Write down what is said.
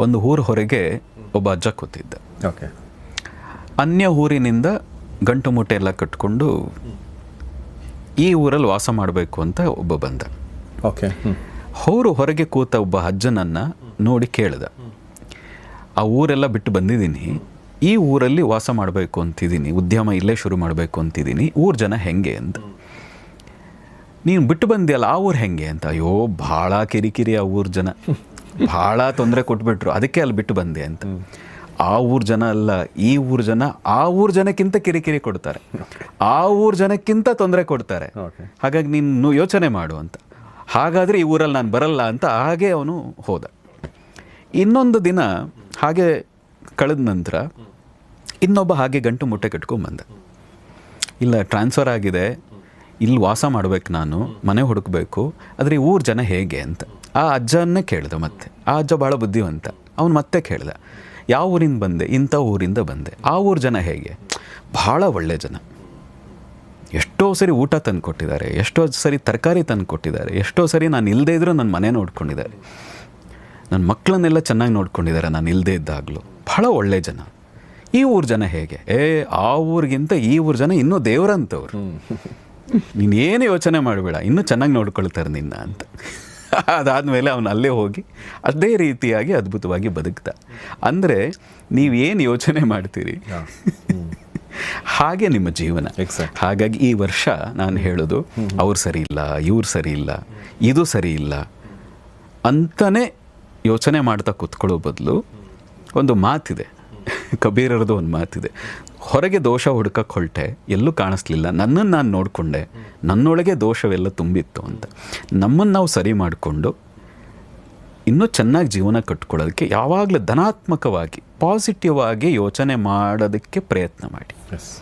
ಒಂದು ಊರ ಹೊರಗೆ ಒಬ್ಬ ಅಜ್ಜ ಕೂತಿದ್ದ. ಓಕೆ. ಅನ್ಯ ಊರಿನಿಂದ ಗಂಟು ಮೂಟೆ ಎಲ್ಲ ಕಟ್ಕೊಂಡು ಈ ಊರಲ್ಲಿ ವಾಸ ಮಾಡಬೇಕು ಅಂತ ಒಬ್ಬ ಬಂದ. ಓಕೆ ಅವರು ಹೊರಗೆ ಕೂತ ಒಬ್ಬ ಅಜ್ಜನನ್ನು ನೋಡಿ ಕೇಳ್ದ. ಆ ಊರೆಲ್ಲ ಬಿಟ್ಟು ಬಂದಿದ್ದೀನಿ. ಈ ಊರಲ್ಲಿ ವಾಸ ಮಾಡಬೇಕು ಅಂತಿದ್ದೀನಿ. ಉದ್ಯಮ ಇಲ್ಲೇ ಶುರು ಮಾಡಬೇಕು ಅಂತಿದ್ದೀನಿ. ಊರ ಜನ ಹೆಂಗೆ ಅಂತ. ನೀನು ಬಿಟ್ಟು ಬಂದಿಯಲ್ಲ ಆ ಊರು ಹೆಂಗೆ ಅಂತ. ಅಯ್ಯೋ ಭಾಳ ಕಿರಿಕಿರಿ ಆ ಊರ ಜನ. ಭಾಳ ತೊಂದರೆ ಕೊಟ್ಬಿಟ್ರು. ಅದಕ್ಕೆ ಅಲ್ಲಿ ಬಿಟ್ಟು ಬಂದೆ ಅಂತ. ಆ ಊರ್ ಜನ ಅಲ್ಲ ಈ ಊರ್ ಜನ ಆ ಊರ್ ಜನಕ್ಕಿಂತ ಕಿರಿಕಿರಿ ಕೊಡ್ತಾರೆ. ಆ ಊರ್ ಜನಕ್ಕಿಂತ ತೊಂದರೆ ಕೊಡ್ತಾರೆ. ಹಾಗಾಗಿ ನೀನು ಯೋಚನೆ ಮಾಡು ಅಂತ. ಹಾಗಾದರೆ ಈ ಊರಲ್ಲಿ ನಾನು ಬರಲ್ಲ ಅಂತ ಹಾಗೆ ಅವನು ಹೋದ. ಇನ್ನೊಂದು ದಿನ ಹಾಗೆ ಕಳೆದ ನಂತರ ಇನ್ನೊಬ್ಬ ಹಾಗೆ ಗಂಟು ಮುಟ್ಟೆ ಕಟ್ಕೊಂಬಂದ ಇಲ್ಲ ಟ್ರಾನ್ಸ್ಫರ್ ಆಗಿದೆ. ಇಲ್ಲಿ ವಾಸ ಮಾಡ್ಬೇಕು ನಾನು, ಮನೆ ಹುಡುಕ್ಬೇಕು, ಆದರೆ ಈ ಊರ ಜನ ಹೇಗೆ ಅಂತ. ಆ ಅಜ್ಜನ್ನೇ ಕೇಳಿದೆ ಮತ್ತೆ. ಆ ಅಜ್ಜ ಭಾಳ ಬುದ್ಧಿವಂತ. ಅವನು ಮತ್ತೆ ಕೇಳ್ದ. ಯಾವ ಊರಿಂದ ಬಂದೆ, ಇಂಥ ಊರಿಂದ ಬಂದೆ. ಆ ಊರ ಜನ ಹೇಗೆ? ಭಾಳ ಒಳ್ಳೆ ಜನ. ಎಷ್ಟೋ ಸರಿ ಊಟ ತಂದು ಕೊಟ್ಟಿದ್ದಾರೆ, ಎಷ್ಟೋ ಸರಿ ತರಕಾರಿ ತಂದು ಕೊಟ್ಟಿದ್ದಾರೆ, ಎಷ್ಟೋ ಸರಿ ನಾನು ಇಲ್ಲದೇ ಇದ್ದರೂ ನನ್ನ ಮನೆ ನೋಡ್ಕೊಂಡಿದ್ದಾರೆ. ನನ್ನ ಮಕ್ಕಳನ್ನೆಲ್ಲ ಚೆನ್ನಾಗಿ ನೋಡ್ಕೊಂಡಿದ್ದಾರೆ ನಾನು ಇಲ್ಲದೇ ಇದ್ದಾಗಲೂ. ಭಾಳ ಒಳ್ಳೆ ಜನ. ಈ ಊರ ಜನ ಹೇಗೆ? ಏ, ಆ ಊರಿಗಿಂತ ಈ ಊರ ಜನ ಇನ್ನೂ ದೇವರಂತವ್ರು. ನೀನೇನು ಯೋಚನೆ ಮಾಡಬೇಡ ಇನ್ನೂ ಚೆನ್ನಾಗಿ ನೋಡ್ಕೊಳ್ತಾರೆ ನಿನ್ನ ಅಂತ. ಅದಾದಮೇಲೆ ಅವನು ಅಲ್ಲೇ ಹೋಗಿ ಅದೇ ರೀತಿಯಾಗಿ ಅದ್ಭುತವಾಗಿ ಬದುಕ್ತ. ಅಂದರೆ ನೀವೇನು ಯೋಚನೆ ಮಾಡ್ತೀರಿ? ಹಾಗೆ ನಿಮ್ಮ ಜೀವನ. ಹಾಗಾಗಿ ಈ ವರ್ಷ ನಾನು ಹೇಳೋದು ಅವ್ರು ಸರಿ ಇಲ್ಲ ಇವ್ರು ಸರಿ ಇಲ್ಲ ಇದು ಸರಿ ಇಲ್ಲ ಅಂತಲೇ ಯೋಚನೆ ಮಾಡ್ತಾ ಕೂತ್ಕೊಳ್ಳೋ ಬದಲು ಒಂದು ಮಾತಿದೆ. ಕಬೀರರದು ಒಂದು ಮಾತಿದೆ. ಹೊರಗೆ ದೋಷ ಹುಡುಕಕ್ಕೆ ಹೊರಟೆ ಎಲ್ಲೂ ಕಾಣಿಸ್ಲಿಲ್ಲ. ನನ್ನನ್ನು ನಾನು ನೋಡಿಕೊಂಡೆ. ನನ್ನೊಳಗೆ ದೋಷವೆಲ್ಲ ತುಂಬಿತ್ತು ಅಂತ. ನಮ್ಮನ್ನು ನಾವು ಸರಿ ಮಾಡಿಕೊಂಡು, ಇನ್ನೂ ಚೆನ್ನಾಗಿ ಜೀವನ ಕಟ್ಕೊಳ್ಳೋದಕ್ಕೆ ಯಾವಾಗಲೂ ಧನಾತ್ಮಕವಾಗಿ ಪಾಸಿಟಿವ್ ಆಗಿ ಯೋಚನೆ ಮಾಡೋದಕ್ಕೆ ಪ್ರಯತ್ನ ಮಾಡಿ.